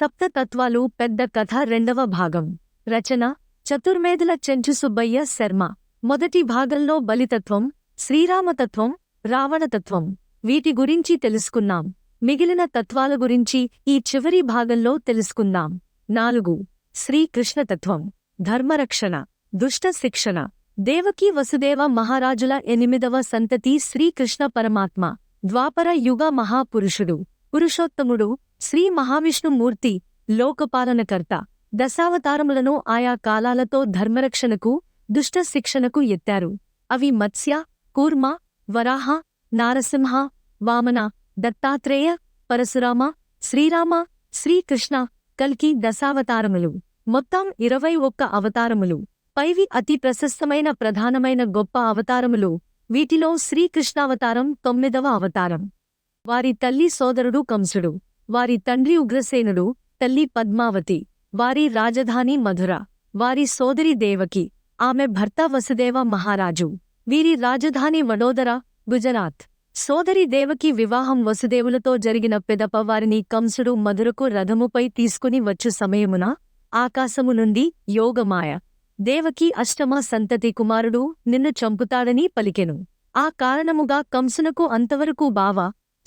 సప్త తత్వాలు పెద్ద కథ రెండవ భాగం. రచన చతుర్మేధుల చెంచు సుబ్బయ్య శర్మ. మొదటి భాగంలో బలితత్వం శ్రీరామతత్వం రావణతత్వం. వీటి గురించి తెలుసుకున్నాం మిగిలిన తత్వాల గురించి ఈ చివరి భాగంలో తెలుసుకుందాం. నాలుగు. శ్రీకృష్ణతత్వం. ధర్మరక్షణ. దుష్ట శిక్షణ. దేవకీ వసుదేవ మహారాజుల ఎనిమిదవ సంతతి శ్రీకృష్ణ పరమాత్మ. ద్వాపర యుగ మహాపురుషుడు. పురుషోత్తముడు శ్రీ మహావిష్ణుమూర్తి లోకపాలనకర్త. దశావతారములను ఆయా కాలాలతో ధర్మరక్షణకు దుష్ట శిక్షణకు ఎత్తారు. అవి మత్స్య కూర్మ వరాహ నారసింహ వామన దత్తాత్రేయ పరశురామ శ్రీరామ శ్రీకృష్ణ కల్కి దశావతారములు. మొత్తం ఇరవై ఒక్క అవతారములు. పైవి అతి ప్రశస్తమైన ప్రధానమైన గొప్ప అవతారములు. వీటిలో శ్రీకృష్ణావతారం తొమ్మిదవ అవతారం. వారి తల్లి సోదరుడు కంసుడు వారి తండ్రి ఉగ్రసేనుడు తల్లి పద్మావతి వారి రాజధాని మధుర వారి సోదరి దేవకి ఆమె భర్త వసుదేవ మహారాజు వీరి రాజధాని వడోదర గుజరాత్. సోదరి దేవకి వివాహం వసుదేవులతో జరిగిన పిదప వారిని కంసుడు మధురకు రథముపై తీసుకుని వచ్చు సమయమున ఆకాశము నుండి యోగమాయ. దేవకి అష్టమ సంతతి కుమారుడు నిన్ను చంపుతాడని పలికెను. ఆ కారణముగా కంసునకు అంతవరకు బావ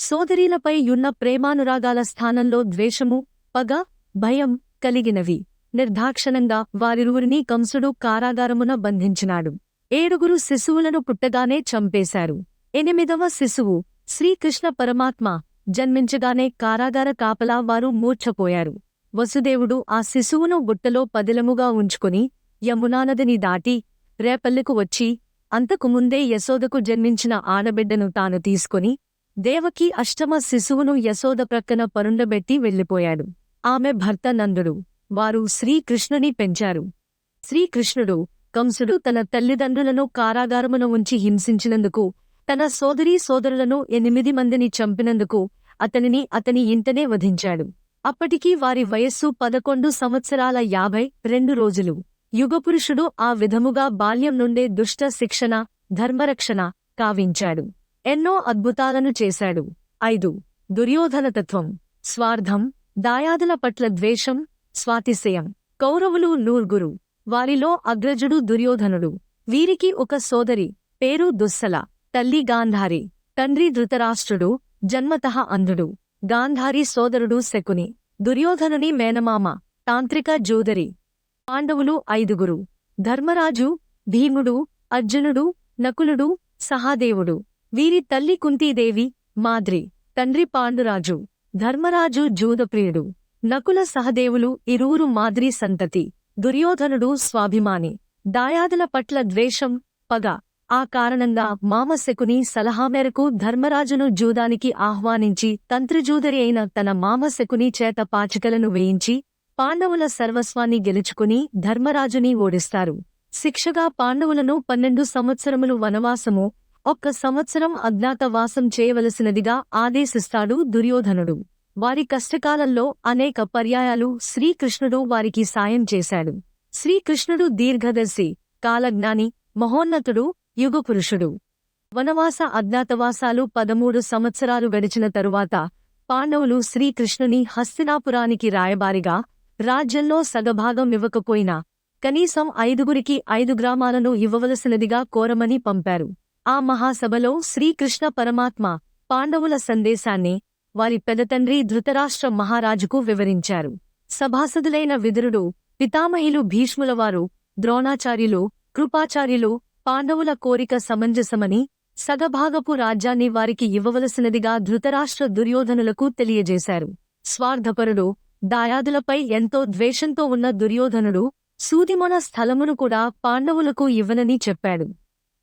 సోదరీలపై యున్న ప్రేమానురాగాల స్థానంలో ద్వేషము పగ భయం కలిగినవి. నిర్దాక్షణంగా వారిరువురిని కంసుడు కారాగారమున బంధించినాడు. ఏడుగురు శిశువులను పుట్టగానే చంపేశారు. ఎనిమిదవ శిశువు శ్రీకృష్ణ పరమాత్మ జన్మించగానే కారాగార కాపలా వారు మూర్ఛపోయారు. వసుదేవుడు ఆ శిశువును బుట్టలో పదిలముగా ఉంచుకుని యమునానదిని దాటి రేపల్లెకు వచ్చి అంతకు ముందే యశోదకు జన్మించిన ఆడబిడ్డను తాను తీసుకుని దేవకి అష్టమ శిశువును యశోద ప్రక్కన పరుండబెట్టి వెళ్ళిపోయాడు. ఆమె భర్త నందుడు. వారు శ్రీకృష్ణుని పెంచారు. శ్రీకృష్ణుడు కంసుడు తన తల్లిదండ్రులను కారాగారమున ఉంచి హింసించినందుకు తన సోదరీ సోదరులను ఎనిమిది మందిని చంపినందుకు అతనిని అతని ఇంటనే వధించాడు. అప్పటికీ వారి వయస్సు పదకొండు సంవత్సరాల యాభై రెండు రోజులు. యుగపురుషుడు ఆ విధముగా బాల్యం నుండే దుష్ట శిక్షణ ధర్మరక్షణ కావించాడు. ఎన్నో అద్భుతాలను చేశాడు. ఐదు. దుర్యోధనతత్వం. స్వార్థం. దాయాదుల పట్ల ద్వేషం. స్వాతిశయం. కౌరవులు నూర్గురు. వారిలో అగ్రజుడు దుర్యోధనుడు. వీరికి ఒక సోదరి. పేరు దుస్సల. తల్లి గాంధారి. తండ్రి ధృతరాష్ట్రుడు. జన్మతః అంధుడు. గాంధారి సోదరుడు శకుని. దుర్యోధనుని మేనమామ. తాంత్రిక జోదరి. పాండవులు ఐదుగురు. ధర్మరాజు భీముడు అర్జునుడు నకులుడు సహాదేవుడు. వీరి తల్లి కుంతీదేవి మాద్రి తండ్రి పాండురాజు ధర్మరాజు జూదప్రియుడు నకుల సహదేవులు ఇరువురు మాద్రి సంతతి దుర్యోధనుడు స్వాభిమాని దాయాదుల పట్ల ద్వేషం పగ ఆ కారణంగా మామశకుని సలహా మేరకు ధర్మరాజును జూదానికి ఆహ్వానించి తంత్రిజూదరి అయిన తన మామశకుని చేత పాచికలను వేయించి పాండవుల సర్వస్వాన్ని గెలుచుకుని ధర్మరాజుని ఓడిస్తారు. శిక్షగా పాండవులను పన్నెండు సంవత్సరములు వనవాసము ఒక్క సంవత్సరం అజ్ఞాతవాసం చేయవలసినదిగా ఆదేశిస్తాడు దుర్యోధనుడు. వారి కష్టకాలంలో అనేక పర్యాయాలు శ్రీకృష్ణుడు వారికి సాయం చేశాడు. శ్రీకృష్ణుడు దీర్ఘదర్శి కాలజ్ఞాని మహోన్నతుడు యుగపురుషుడు. వనవాస అజ్ఞాతవాసాలు పదమూడు సంవత్సరాలు గడిచిన తరువాత పాండవులు శ్రీకృష్ణుని హస్తినాపురానికి రాయబారిగా రాజ్యంలో సగభాగం ఇవ్వకపోయినా కనీసం ఐదుగురికి ఐదు గ్రామాలను ఇవ్వవలసినదిగా కోరమని పంపారు. ఆ మహాసభలో శ్రీకృష్ణ పరమాత్మ పాండవుల సందేశాన్ని వారి పెదతండ్రి ధృతరాష్ట్ర మహారాజుకు వివరించారు. సభాసదులైన విదురుడు పితామహిలు భీష్ములవారు ద్రోణాచార్యులు కృపాచార్యులు పాండవుల కోరిక సమంజసమని సగభాగపు రాజ్యాన్ని వారికి ఇవ్వవలసినదిగా ధృతరాష్ట్ర దుర్యోధనులకు తెలియజేశారు. స్వార్థపరుడు దాయాదులపై ఎంతో ద్వేషంతో ఉన్న దుర్యోధనుడు సూదిమొన స్థలమును కూడా పాండవులకు ఇవ్వనని చెప్పాడు.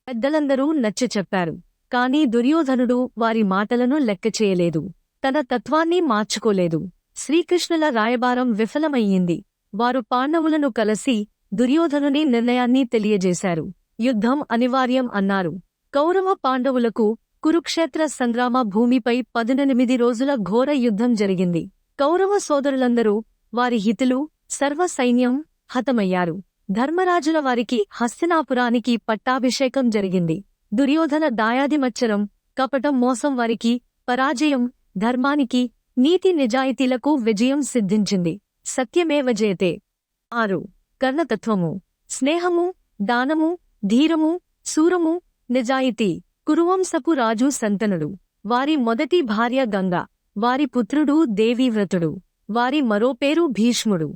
పెద్దలందరూ నచ్చ చెప్పారు. కాని దుర్యోధనుడు వారి మాటలను లెక్కచేయలేదు తన తత్వాన్ని మార్చుకోలేదు. శ్రీకృష్ణుల రాయబారం విఫలమయ్యింది. వారు పాండవులను కలసి దుర్యోధనుని నిర్ణయాన్ని తెలియజేశారు. యుద్ధం అనివార్యం అన్నారు. కౌరవ పాండవులకు కురుక్షేత్ర సంగ్రామ భూమిపై పదునెనిమిది రోజుల ఘోర యుద్ధం జరిగింది. కౌరవ సోదరులందరూ వారి హితులు సర్వ సైన్యం హతమయ్యారు. ధర్మరాజుల వారికి హస్తినాపురానికి పట్టాభిషేకం జరిగింది. దుర్యోధన దాయాదిమచ్చరం కపటం మోసం వారికి పరాజయం ధర్మానికి నీతి నిజాయితీలకు విజయం సిద్ధించింది. సత్యమేవ జయతే. ఆరు. కర్ణతత్వము. స్నేహము దానము ధీరము సూరము నిజాయితీ. కురువంశపు రాజు సంతనుడు. వారి మొదటి భార్య గంగ. వారి పుత్రుడు దేవీవ్రతుడు. వారి మరో పేరు భీష్ముడు.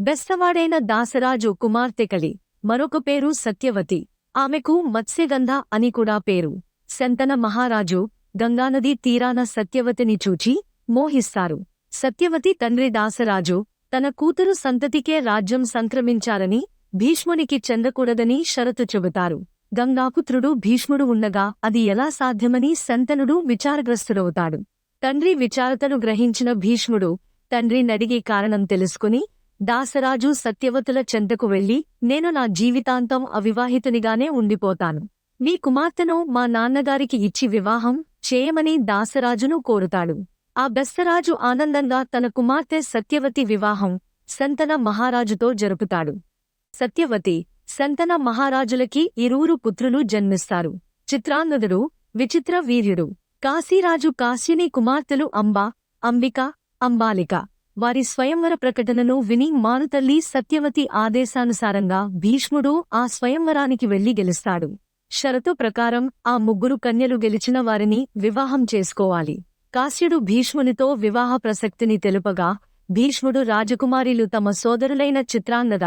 బెస్తవాడైన దాసరాజు కుమార్తెకలి మరొక పేరు సత్యవతి. ఆమెకు మత్స్యగంధ అని కూడా పేరు. శంతన మహారాజు గంగానదీ తీరాన సత్యవతిని చూచి మోహిస్తారు. సత్యవతి తండ్రి దాసరాజు తన కూతురు సంతతికే రాజ్యం సంక్రమించారని భీష్మునికి చెందకూడదని షరతు చెబుతారు. గంగాపుత్రుడు భీష్ముడు ఉండగా అది ఎలా సాధ్యమని శంతనుడు విచారగ్రస్తుడవుతాడు. తండ్రి విచారతను గ్రహించిన భీష్ముడు తండ్రి నడిగి కారణం తెలుసుకుని దాసరాజు సత్యవతుల చెంతకు వెళ్ళి నేను నా జీవితాంతం అవివాహితునిగానే ఉండిపోతాను. మీ కుమార్తెను మా నాన్నగారికి ఇచ్చి వివాహం చేయమని దాసరాజును కోరుతాడు. ఆ బెస్తరాజు ఆనందంగా తన కుమార్తె సత్యవతి వివాహం సంతన మహారాజుతో జరుపుతాడు. సత్యవతి సంతన మహారాజులకి ఇరువురు పుత్రులు జన్మిస్తారు. చిత్రాంగదుడు విచిత్ర వీర్యుడు. కాశీరాజు కాశ్యని కుమార్తెలు అంబా అంబిక అంబాలిక. వారి స్వయంవర ప్రకటనను విని మానుతల్లి సత్యవతి ఆదేశానుసారంగా భీష్ముడు ఆ స్వయంవరానికి వెళ్ళి గెలుస్తాడు. షరతు ప్రకారం ఆ ముగ్గురు కన్యలు గెలిచిన వారిని వివాహం చేసుకోవాలి. కాశ్యుడు భీష్మునితో వివాహ ప్రసక్తిని తెలుపగా భీష్ముడు రాజకుమారిలు తమ సోదరులైన చిత్రాంగద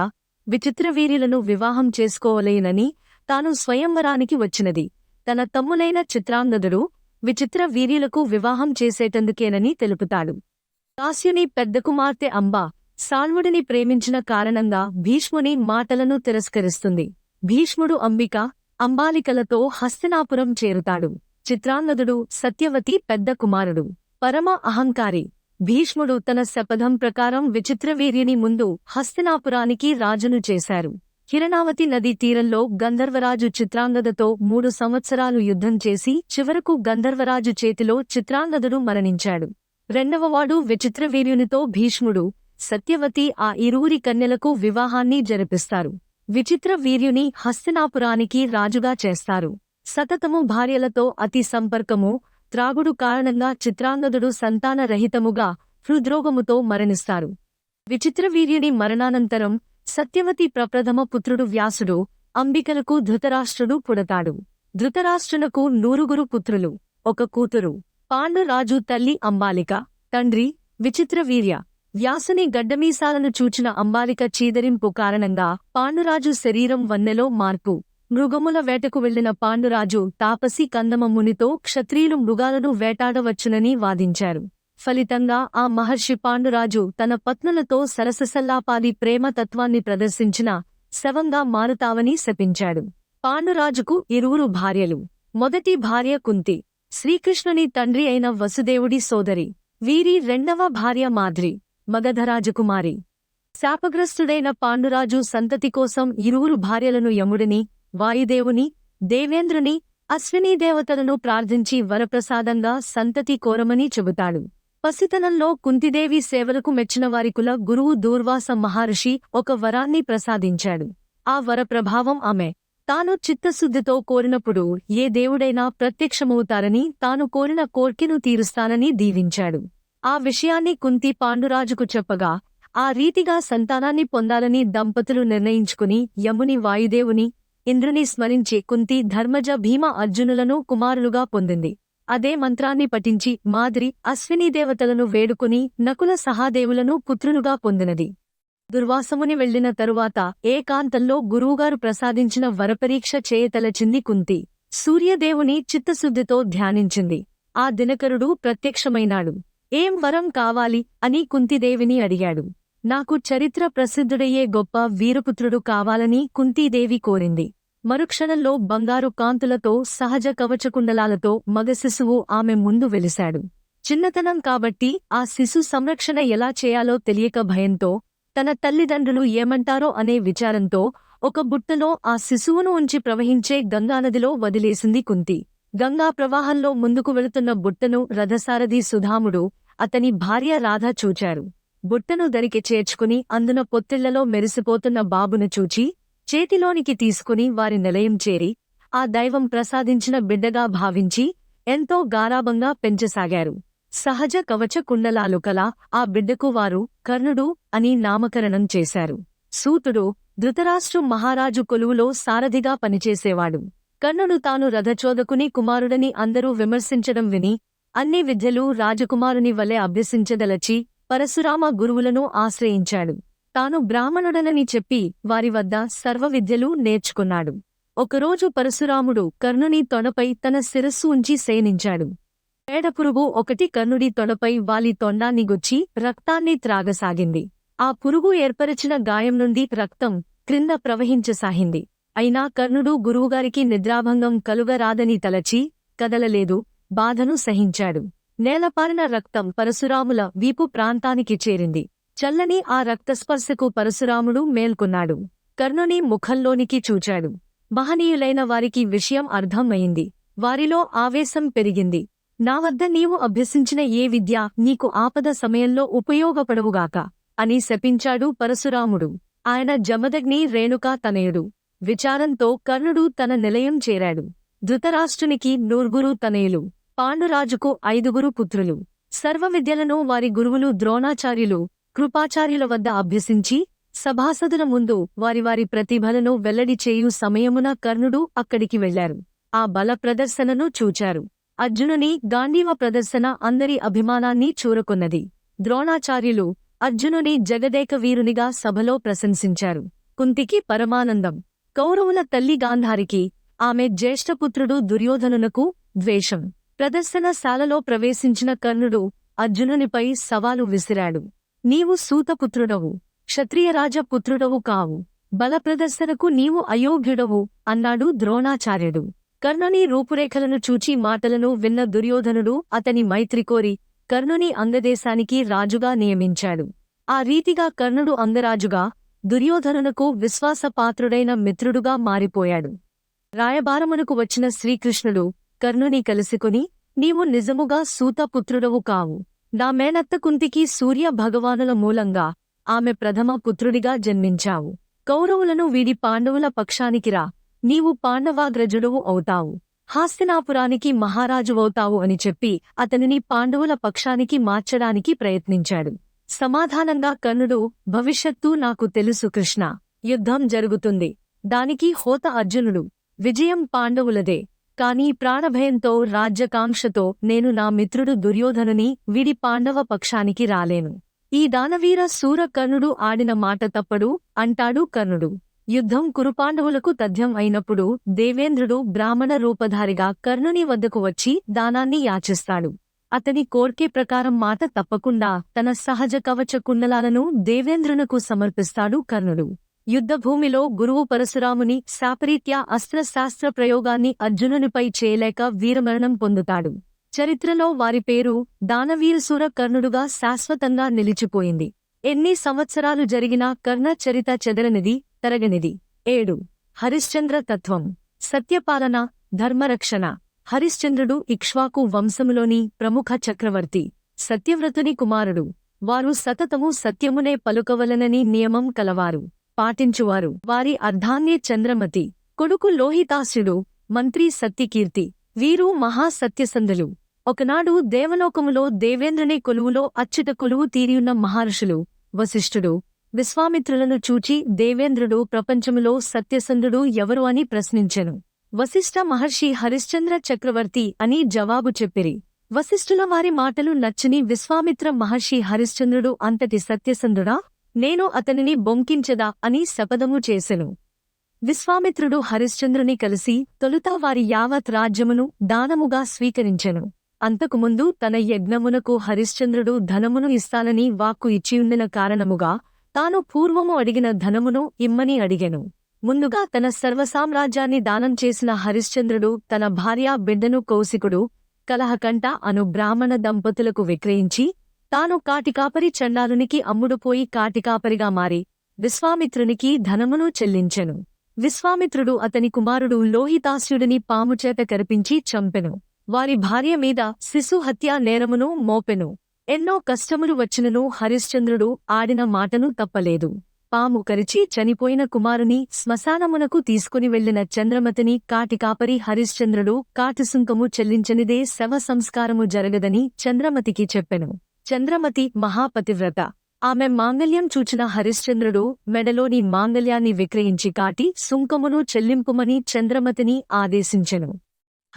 విచిత్రవీరులను వివాహం చేసుకోవలేనని తాను స్వయంవరానికి వచ్చినది. తన తమ్ములైన చిత్రాంగదుడు విచిత్ర వీర్యులకు వివాహం చేసేటందుకేనని తెలుపుతాడు. కాశ్యుని పెద్ద కుమార్తె అంబ సాల్ముడిని ప్రేమించిన కారణంగా భీష్ముని మాటలను తిరస్కరిస్తుంది. భీష్ముడు అంబిక అంబాలికలతో హస్తినాపురం చేరుతాడు. చిత్రాన్నదుడు సత్యవతి పెద్ద కుమారుడు. పరమ అహంకారి. భీష్ముడు తన శపథం ప్రకారం విచిత్రవీర్యుని ముందు హస్తినాపురానికి రాజును చేశారు. హిరణావతి నదీ తీరంలో గంధర్వరాజు చిత్రాంగదతో మూడు సంవత్సరాలు యుద్ధం చేసి చివరకు గంధర్వరాజు చేతిలో చిత్రాంగదుడు మరణించాడు. రెండవవాడు విచిత్రవీర్యునితో భీష్ముడు సత్యవతి ఆ ఇరువురి కన్యలకు వివాహాన్ని జరిపిస్తారు. విచిత్ర వీర్యుని హస్తినాపురానికి రాజుగా చేస్తారు. సతతము భార్యలతో అతి సంపర్కము త్రాగుడు కారణంగా చిత్రాంగదుడు సంతానరహితముగా హృద్రోగముతో మరణిస్తారు. విచిత్రవీర్యుని మరణానంతరం సత్యవతి ప్రప్రథమ పుత్రుడు వ్యాసుడు అంబికలకు ధృతరాష్ట్రుడు పుడతాడు. ధృతరాష్ట్రునకు నూరుగురు పుత్రులు ఒక కూతురు. పాండురాజు తల్లి అంబాలిక తండ్రి విచిత్రవీర్య వ్యాసుని గడ్డమీసాలను చూచిన అంబాలిక చీదరింపు కారణంగా పాండురాజు శరీరం వన్నెలో మార్పు. మృగముల వేటకు వెళ్ళిన పాండురాజు తాపసి కందమమునితో క్షత్రియులు మృగాలను వేటాడవచ్చునని వాదించారు. ఫలితంగా ఆ మహర్షి పాండురాజు తన పత్నులతో సరససల్లాపాలి ప్రేమతత్వాన్ని ప్రదర్శించిన శవంగా మారుతావని శపించాడు. పాండురాజుకు ఇరువురు భార్యలు. మొదటి భార్య కుంతి. శ్రీకృష్ణుని తండ్రి అయిన వసుదేవుడి సోదరి వీరి రెండవ భార్య మాద్రి మగధరాజకుమారి. శాపగ్రస్తుడైన పాండురాజు సంతతి కోసం ఇరువురు భార్యలను యముడిని వాయుదేవుని దేవేంద్రుని అశ్వినీ దేవతలను ప్రార్థించి వరప్రసాదంగా సంతతి కోరమని చెబుతాడు. పసితనంలో కుంతిదేవి సేవలకు మెచ్చిన వారికుల గురువు దూర్వాస మహర్షి ఒక వరాన్ని ప్రసాదించాడు. ఆ వరప్రభావం ఆమె. తాను చిత్తశుద్ధితో కోరినప్పుడు ఏ దేవుడైనా ప్రత్యక్షమవుతారని తాను కోరిన కోర్కెను తీరుస్తానని దీవించాడు. ఆ విషయాన్ని కుంతి పాండురాజుకు చెప్పగా ఆ రీతిగా సంతానాన్ని పొందాలని దంపతులు నిర్ణయించుకుని యముని వాయుదేవుని ఇంద్రుని స్మరించి కుంతి ధర్మజ భీమ అర్జునులను కుమారులుగా పొందింది. అదే మంత్రాన్ని పఠించి మాదిరి అశ్వినీ దేవతలను వేడుకుని నకుల సహాదేవులను పుత్రులుగా పొందినది. దుర్వాసముని వెళ్ళిన తరువాత ఏకాంతంలో గురువుగారు ప్రసాదించిన వరపరీక్ష చేయతలచింది కుంతి. సూర్యదేవుని చిత్తశుద్ధితో ధ్యానించింది. ఆ దినకరుడు ప్రత్యక్షమైనాడు. ఏం వరం కావాలి? అని కుంతిదేవిని అడిగాడు. నాకు చరిత్ర ప్రసిద్ధుడయ్యే గొప్ప వీరపుత్రుడు కావాలని కుంతీదేవి కోరింది. మరుక్షణంలో బంగారు కాంతులతో సహజ కవచకుండలాలతో మగ శిశువు ఆమె ముందు వెలిశాడు. చిన్నతనం కాబట్టి ఆ శిశు సంరక్షణ ఎలా చేయాలో తెలియక భయంతో తన తల్లిదండ్రులు ఏమంటారో అనే విచారంతో ఒక బుట్టలో ఆ శిశువును ఉంచి ప్రవహించే గంగానదిలో వదిలేసింది కుంతి. గంగా ప్రవాహంలో ముందుకు వెళుతున్న బుట్టను రథసారథి సుధాముడు అతని భార్య రాధ చూచారు. బుట్టను దరికి చేర్చుకుని అందున పొత్తిళ్ళలో మెరిసిపోతున్న బాబును చూచి చేతిలోనికి తీసుకుని వారి నిలయం చేరి ఆ దైవం ప్రసాదించిన బిడ్డగా భావించి ఎంతో గారాభంగా పెంచసాగారు. సహజ కవచ కుండలాలు కల ఆ బిడ్డకు వారు కర్ణుడు అని నామకరణం చేశారు. సూతుడు ధృతరాష్ట్రు మహారాజు కొలువులో సారథిగా పనిచేసేవాడు. కర్ణుడు తాను రథచోదకుని కుమారుడని అందరూ విమర్శించడం విని అన్ని విద్యలు రాజకుమారుని వలె అభ్యసించదలచి పరశురామ గురువులను ఆశ్రయించాడు. తాను బ్రాహ్మణుడనని చెప్పి వారి వద్ద సర్వ విద్యలు నేర్చుకున్నాడు. ఒకరోజు పరశురాముడు కర్ణుని తొనపై తన శిరస్సు ఉంచి శయనించాడు పేడపురుగు ఒకటి కర్ణుడి తొడపై వాలి తొండాన్ని గుచ్చి రక్తాన్ని త్రాగసాగింది. ఆ పురుగు ఏర్పరిచిన గాయం నుండి రక్తం క్రింద ప్రవహించసాగింది. అయినా కర్ణుడు గురువుగారికి నిద్రాభంగం కలుగరాదని తలచి కదలలేదు బాధను సహించాడు. నేలపారిన రక్తం పరశురాముల వీపు ప్రాంతానికి చేరింది. చల్లని ఆ రక్తస్పర్శకు పరశురాముడు మేల్కొన్నాడు. కర్ణుని ముఖంలోనికి చూచాడు. మహనీయులైన వారికి విషయం అర్థమయింది వారిలో ఆవేశం పెరిగింది. నా వద్ద నీవు అభ్యసించిన ఏ విద్య నీకు ఆపద సమయంలో ఉపయోగపడవుగాక అని శపించాడు పరశురాముడు. ఆయన జమదగ్ని రేణుకా తనయుడు. విచారంతో కర్ణుడు తన నిలయం చేరాడు. ధృతరాష్ట్రునికి నూర్గురు తనయులు పాండురాజుకు ఐదుగురు పుత్రులు. సర్వ విద్యలను వారి గురువులు ద్రోణాచార్యులు కృపాచార్యుల వద్ద అభ్యసించి సభాసదుల ముందు వారి వారి ప్రతిభలను వెల్లడి చేయు సమయమున కర్ణుడు అక్కడికి వెళ్ళారు ఆ బల ప్రదర్శనను చూచారు. అర్జునుని గాంధీవ ప్రదర్శన అందరి అభిమానాన్ని చూరకొన్నది. ద్రోణాచార్యులు అర్జునుని జగదేక వీరునిగా సభలో ప్రశంసించారు. కుంతికి పరమానందం. కౌరవుల తల్లి గాంధారికి ఆమె జ్యేష్ఠపుత్రుడు దుర్యోధనునకు ద్వేషం. ప్రదర్శనశాలలో ప్రవేశించిన కర్ణుడు అర్జునునిపై సవాలు విసిరాడు. నీవు సూతపుత్రుడవు. క్షత్రియరాజపుత్రుడవు కావు. బలప్రదర్శనకు నీవు అయోగ్యుడవు అన్నాడు ద్రోణాచార్యుడు. కర్ణుని రూపురేఖలను చూచి మాటలను విన్న దుర్యోధనుడు అతని మైత్రి కోరి కర్ణుని అంగదేశానికి రాజుగా నియమించాడు. ఆ రీతిగా కర్ణుడు అంగరాజుగా దుర్యోధనునకు విశ్వాసపాత్రుడైన మిత్రుడుగా మారిపోయాడు. రాయబారమునకు వచ్చిన శ్రీకృష్ణుడు కర్ణుని కలుసుకుని నీవు నిజముగా సూతపుత్రుడవు కావు. నా మేనత్త కుంతికి సూర్య భగవానుల మూలంగా ఆమె ప్రథమ పుత్రుడిగా జన్మించావు. కౌరవులను వీడి పాండవుల పక్షానికి రా. నీవు పాండవాగ్రజుడువు అవుతావు. హాస్తినాపురానికి మహారాజువవుతావు అని చెప్పి అతనిని పాండవుల పక్షానికి మార్చడానికి ప్రయత్నించాడు. సమాధానంగా కర్ణుడు భవిష్యత్తు నాకు తెలుసు కృష్ణ. యుద్ధం జరుగుతుంది. దానికి హోత అర్జునుడు. విజయం పాండవులదే. కాని ప్రాణభయంతో రాజ్యకాంక్షతో నేను నా మిత్రుడు దుర్యోధనుని విడి పాండవ పక్షానికి రాలేను. ఈ దానవీర శూర కర్ణుడు ఆడిన మాట తప్పడు అంటాడు కర్ణుడు. యుద్ధం కురుపాండవులకు తథ్యం అయినప్పుడు దేవేంద్రుడు బ్రాహ్మణ రూపధారిగా కర్ణుని వద్దకు వచ్చి దానాన్ని యాచిస్తాడు. అతని కోర్కె ప్రకారం మాట తప్పకుండా తన సహజ కవచ కుండలాలను దేవేంద్రునకు సమర్పిస్తాడు కర్ణుడు. యుద్ధభూమిలో గురువు పరశురాముని శాపరీత్యా అస్త్రశాస్త్ర ప్రయోగాన్ని అర్జునునిపై చేయలేక వీరమరణం పొందుతాడు. చరిత్రలో వారి పేరు దానవీరసూర కర్ణుడుగా శాశ్వతంగా నిలిచిపోయింది. ఎన్ని సంవత్సరాలు జరిగినా కర్ణ చరిత చెదరనిది తరగనిది. ఏడు. హరిశ్చంద్ర తత్వం. సత్యపాలన ధర్మరక్షణ. హరిశ్చంద్రుడు ఇక్ష్వాకు వంశములోని ప్రముఖ చక్రవర్తి. సత్యవ్రతుని కుమారుడు. వారు సతతము సత్యమునే పలుకవలనని నియమం కలవారు. పాటించువారు. వారి అర్ధాన్యే చంద్రమతి. కొడుకు లోహితాస్యుడు మంత్రి సత్యకీర్తి. వీరు మహాసత్యసంధులు ఒకనాడు దేవలోకములో దేవేంద్రుని కొలువులో అచ్యుత కొలువు తీరియున్న మహర్షులు వశిష్ఠుడు విశ్వామిత్రులను చూచి దేవేంద్రుడు ప్రపంచములో సత్యసంధుడు ఎవరు అని ప్రశ్నించెను. వశిష్ఠ మహర్షి హరిశ్చంద్ర చక్రవర్తి అని జవాబు చెప్పిరి. వశిష్ఠుల వారి మాటలు నచ్చని విశ్వామిత్ర మహర్షి హరిశ్చంద్రుడు అంతటి సత్యసంధుడా? నేను అతనిని బొంకించదా అని శపథము చేసెను. విశ్వామిత్రుడు హరిశ్చంద్రుని కలిసి తొలుత వారి యావత్ రాజ్యమును దానముగా స్వీకరించెను. అంతకుముందు తన యజ్ఞమునకు హరిశ్చంద్రుడు ధనమును ఇస్తానని వాక్కు ఇచ్చియుండిన కారణముగా తాను పూర్వము అడిగిన ధనమును ఇమ్మని అడిగెను. ముందుగా తన సర్వసామ్రాజ్యాన్ని దానం చేసిన హరిశ్చంద్రుడు తన భార్యా బిడ్డను కౌశికుడు కలహకంట అను బ్రాహ్మణ దంపతులకు విక్రయించి తాను కాటికాపరి చండాలునికి అమ్ముడుపోయి కాటికాపరిగా మారి విశ్వామిత్రునికి ధనమును చెల్లించెను. విశ్వామిత్రుడు అతని కుమారుడు లోహితాస్యుడిని పాముచేత కరిపించి చంపెను. వారి భార్య మీద శిశు హత్యా నేరమును మోపెను. ఎన్నో కష్టములు వచ్చినను హరిశ్చంద్రుడు ఆడిన మాటను తప్పలేదు. పాము కరిచి చనిపోయిన కుమారుని శ్మశానమునకు తీసుకుని వెళ్ళిన చంద్రమతిని కాటికాపరి హరిశ్చంద్రుడు కాటిసుంకము చెల్లించనిదే శవ సంస్కారము జరగదని చంద్రమతికి చెప్పెను. చంద్రమతి మహాపతివ్రత. ఆమె మాంగల్యం చూచిన హరిశ్చంద్రుడు మెడలోని మాంగల్యాన్ని విక్రయించి కాటి సుంకమును చెల్లింపుమని చంద్రమతిని ఆదేశించెను.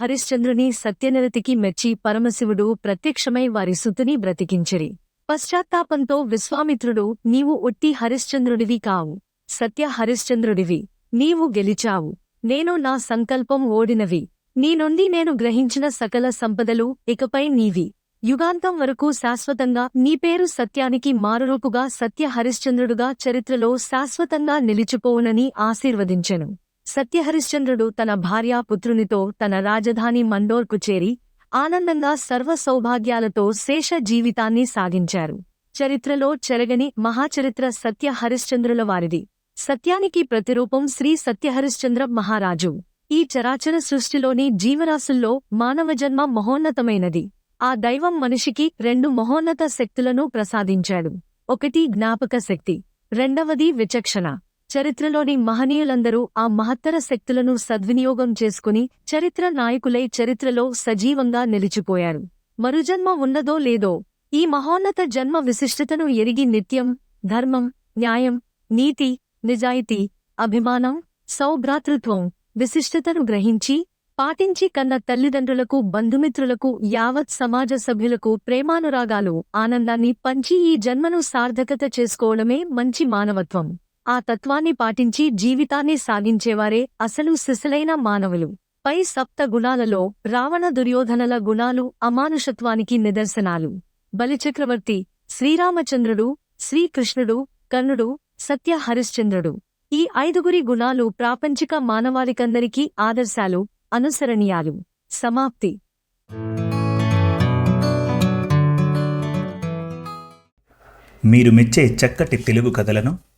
హరిశ్చంద్రుని సత్యనిరతికి మెచ్చి పరమశివుడు ప్రత్యక్షమై వారి సుతుని బ్రతికించిరి. పశ్చాత్తాపంతో విశ్వామిత్రుడు నీవు ఒట్టి హరిశ్చంద్రుడివి కావు. సత్య హరిశ్చంద్రుడివి. నీవు గెలిచావు. నేను నా సంకల్పం ఓడినవి. నీ నుండి నేను గ్రహించిన సకల సంపదలు ఇకపై నీవి. యుగాంతం వరకు శాశ్వతంగా నీ పేరు సత్యానికి మారురూపుగా సత్య హరిశ్చంద్రుడుగా చరిత్రలో శాశ్వతంగా నిలిచిపోవునని ఆశీర్వదించెను. సత్యహరిశ్చంద్రుడు తన భార్యా పుత్రునితో తన రాజధాని మండోర్కు చేరి ఆనందంగా సర్వ సౌభాగ్యాలతో శేష జీవితాన్ని సాగించారు. చరిత్రలో చెరగని మహాచరిత్ర సత్య హరిశ్చంద్రుల వారిది. సత్యానికి ప్రతిరూపం శ్రీ సత్యహరిశ్చంద్ర మహారాజు. ఈ చరాచర సృష్టిలోని జీవరాశుల్లో మానవజన్మ మహోన్నతమైనది. ఆ దైవం మనిషికి రెండు మహోన్నత శక్తులను ప్రసాదించాడు. ఒకటి జ్ఞాపక శక్తి రెండవది విచక్షణ. చరిత్రలోని మహనీయులందరూ ఆ మహత్తర శక్తులను సద్వినియోగం చేసుకుని చరిత్ర నాయకులై చరిత్రలో సజీవంగా నిలిచిపోయారు. మరుజన్మ ఉన్నదో లేదో ఈ మహోన్నత జన్మ విశిష్టతను ఎరిగి నిత్యం ధర్మం న్యాయం నీతి నిజాయితీ అభిమానం సౌభ్రాతృత్వం విశిష్టతను గ్రహించి పాటించి కన్న తల్లిదండ్రులకు బంధుమిత్రులకు యావత్ సమాజ సభ్యులకు ప్రేమానురాగాలు ఆనందాన్ని పంచి ఈ జన్మను సార్థకత చేసుకోవడమే మంచి మానవత్వం. ఆ తత్వాన్ని పాటించి జీవితాన్ని సాగించేవారే అసలు సిసలైన మానవులు. పై సప్త గుణాలలో రావణ దుర్యోధనల గుణాలు అమానుషత్వానికి నిదర్శనాలు. బలిచక్రవర్తి శ్రీరామచంద్రుడు శ్రీకృష్ణుడు కర్ణుడు సత్య హరిశ్చంద్రుడు. ఈ ఐదుగురి గుణాలు ప్రాపంచిక మానవాళికందరికీ ఆదర్శాలు అనుసరణీయాలు. సమాప్తి. మీరు మెచ్చే చక్కటి తెలుగు కథలను